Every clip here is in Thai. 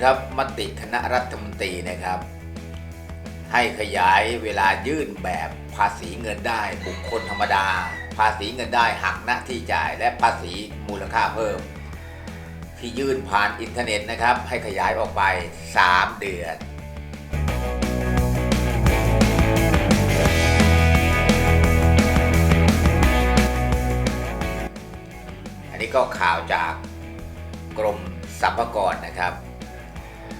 ครับมติคณะรัฐมนตรีนะครับ ให้ขยายเวลายื่นแบบภาษีเงินได้บุคคลธรรมดา ภาษีเงินได้หักหน้าที่จ่ายและภาษีมูลค่าเพิ่ม ที่ยื่นผ่านอินเทอร์เน็ตนะครับ ให้ขยายออกไป 3 เดือนอันนี้ก็ข่าวจากกรมสรรพากรนะครับ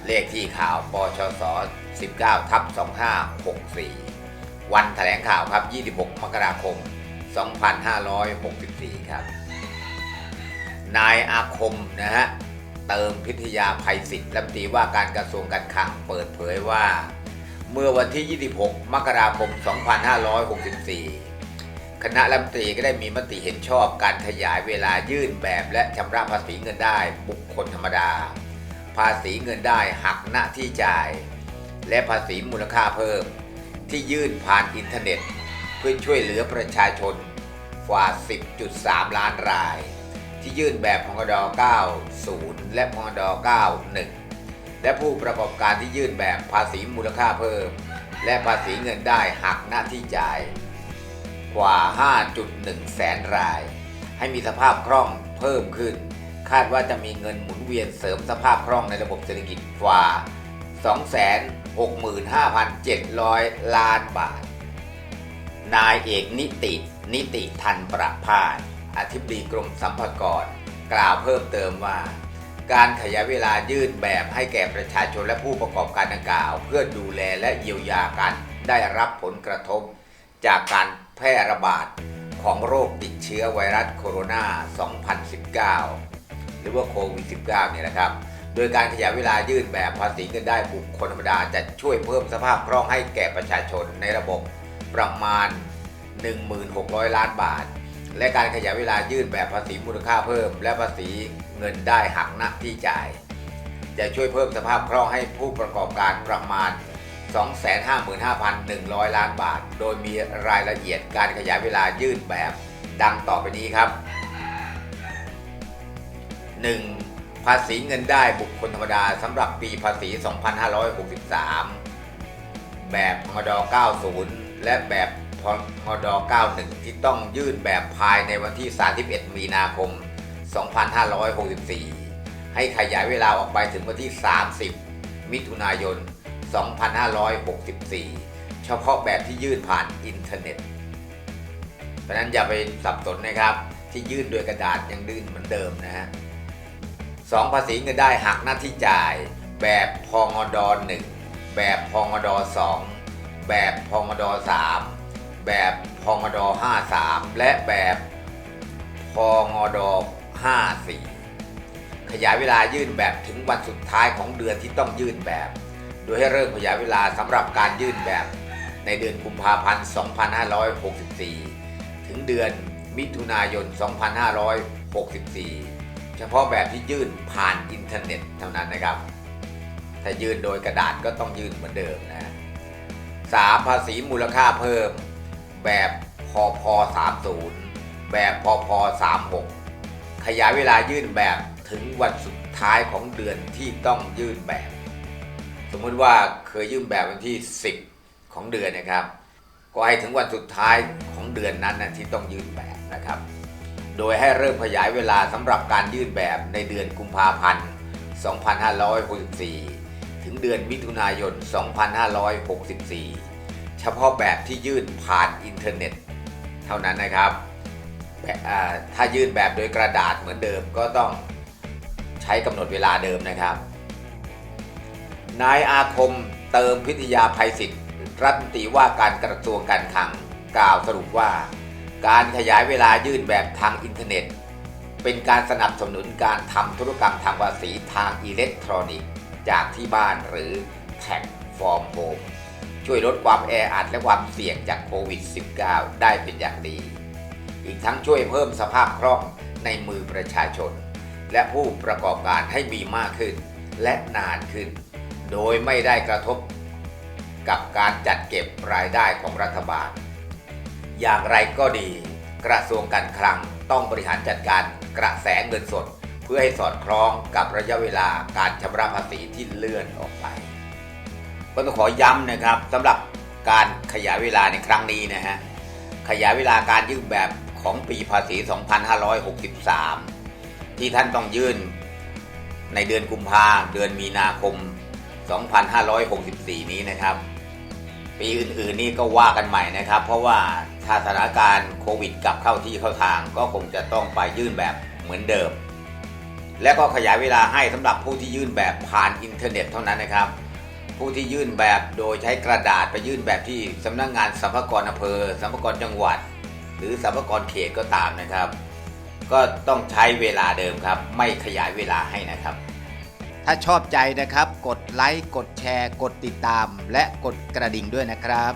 เลขที่ข่าวปชส19ทับ2564 วันแถลงข่าวครับ 26 มกราคม 2564 ครับ นายอาคมนะฮะ เติมพิทยาภัยศิษย์รัฐมนตรีว่าการกระทรวงการคลังเปิดเผยว่า เมื่อวันที่ 26 มกราคม 2564คณะรัฐมนตรีก็ได้มีมติเห็นชอบการขยายเวลายื่นแบบและชำระภาษีเงินได้บุคคลธรรมดา ภาษีเงินได้หักหน้าที่จ่าย และภาษีมูลค่าเพิ่ม ที่ยื่นผ่านอินเทอร์เน็ต เพื่อช่วยเหลือประชาชนกว่า 10.3 ล้านราย ที่ยื่นแบบพงด90 และพงด91 และผู้ประกอบการที่ยื่นแบบภาษีมูลค่าเพิ่ม และภาษีเงินได้หักหน้าที่จ่าย กว่า 5.1 แสนราย ให้มีสภาพคล่องเพิ่มขึ้นาดว่าจะมีเงินหมุนเวียนเสริมสภาพคล่องในระบบเศรษฐกิจกว่า 265,700 ล้านบาท นายเอกนิติ นิติทันประพาสอธิบดีกรมสัมภากร กล่าวเพิ่มเติมว่า การขยายเวลายื่นแบบให้แก่ประชาชนและผู้ประกอบการดังกล่าว เพื่อดูแลและเยียวยากันได้รับผลกระทบ จากการแพร่ระบาดของโรคติดเชื้อไวรัสโคโรนา 2019 หรือว่าโควิด -19 เนี่ยนะครับ โดยการขยายเวลายื่นแบบภาษีเงินได้บุคคลธรรมดาจะช่วยเพิ่มสภาพคล่องให้แก่ประชาชนในระบบประมาณ 1,600 ล้านบาท และการขยายเวลายื่นแบบภาษีมูลค่าเพิ่ม และภาษีเงินได้หักหน้าที่จ่าย จะช่วยเพิ่มสภาพคล่องให้ผู้ประกอบการประมาณ 255,100 ล้านบาท โดยมีรายละเอียดการขยายเวลายื่นแบบดังต่อไปนี้ครับ 1. ภาษีเงินได้บุคคลธรรมดาสำหรับปีภาษี 2563 แบบพด90 และแบบพด91 ที่ต้องยื่นแบบภายในวันที่ 31 มีนาคม 2564 ให้ขยายเวลาออกไปถึงวันที่ 30 มิถุนายน 2564 เฉพาะแบบที่ยื่นผ่านอินเทอร์เน็ต เพราะฉะนั้นอย่าไปสับสนนะครับที่ยื่นโดยกระดาษยังดื้นเหมือนเดิมนะฮะ สองภาษีเงินได้หักหน้าที่จ่าย แบบพงด1แบบพงด2แบบพงด3แบบพงด53 และแบบพงด54 ขยายเวลายื่นแบบถึงวันสุดท้ายของเดือนที่ต้องยื่นแบบ โดยให้เริ่มขยายเวลาสำหรับการยื่นแบบในเดือนกุมภาพันธ์ 2564 ถึงเดือนมิถุนายน 2564 เฉพาะแบบที่ยื่นผ่านอินเทอร์เน็ตเท่านั้นนะครับ ถ้ายื่นโดยกระดาษก็ต้องยื่นเหมือนเดิมนะ 3. ภาษีมูลค่าเพิ่ม แบบพพ30 แบบพพ36 ขยายเวลายื่นแบบถึงวันสุดท้ายของเดือนที่ต้องยื่นแบบ สมมติว่าเคยยื่นแบบวันที่ 10 ของเดือนนะครับ ก็ให้ถึงวันสุดท้ายของเดือนนั้นนะที่ต้องยื่นแบบนะครับ โดยให้เริ่มขยายเวลาสำหรับการยื่นแบบในเดือนกุมภาพันธ์ 2564 ถึงเดือนมิถุนายน 2564 เฉพาะแบบที่ยื่นผ่านอินเทอร์เน็ต เท่านั้นนะครับ ถ้ายื่นแบบโดยกระดาษเหมือนเดิมก็ต้องใช้กำหนดเวลาเดิมนะครับ นายอาคมเติมพิทยาภัยศิษย์รัฐมนตรีว่าการกระทรวงการคลังกล่าวสรุปว่า การขยายเวลายื่นแบบทางอินเทอร์เน็ต เป็นการสนับสนุนการทำธุรกรรมทางภาษีทางอิเล็กทรอนิกส์ จากที่บ้านหรือแท็กฟอร์มโฮมช่วยลดความแออัดและความเสี่ยงจากโควิด -19 ได้เป็นอย่างดี อีกทั้งช่วยเพิ่มสภาพคล่องในมือประชาชน และผู้ประกอบการให้มีมากขึ้น และนานขึ้น โดยไม่ได้กระทบกับการจัดเก็บรายได้ของรัฐบาล อย่างไรก็ดี กระทรวงการคลังต้องบริหารจัดการกระแสเงินสด เพื่อให้สอดคล้องกับระยะเวลาการชำระภาษีที่เลื่อนออกไปก็ต้องขอย้ำนะครับสำหรับการขยายเวลาในครั้งนี้นะฮะขยายเวลาการยื่นแบบของปีภาษี 2563 ที่ท่านต้องยื่นในเดือนกุมภาเดือนมีนาคม 2564 นี้นะครับ ปีอื่นๆนี่ก็ว่ากันใหม่นะครับ เพราะว่าถ้าสถานการณ์โควิดกลับเข้าที่เข้าทาง ก็คงจะต้องไปยื่นแบบเหมือนเดิม และก็ขยายเวลาให้สำหรับผู้ที่ยื่นแบบผ่านอินเทอร์เน็ตเท่านั้นนะครับ ผู้ที่ยื่นแบบโดยใช้กระดาษไปยื่นแบบที่สำนักงงานสัมภากรอำเภอสัมภากรจังหวัด หรือสัมภากรเขตก็ตามนะครับ ก็ต้องใช้เวลาเดิมครับ ไม่ขยายเวลาให้นะครับ ถ้าชอบใจนะครับ กดไลค์ กดแชร์ กดติดตาม และกดกระดิ่งด้วยนะครับ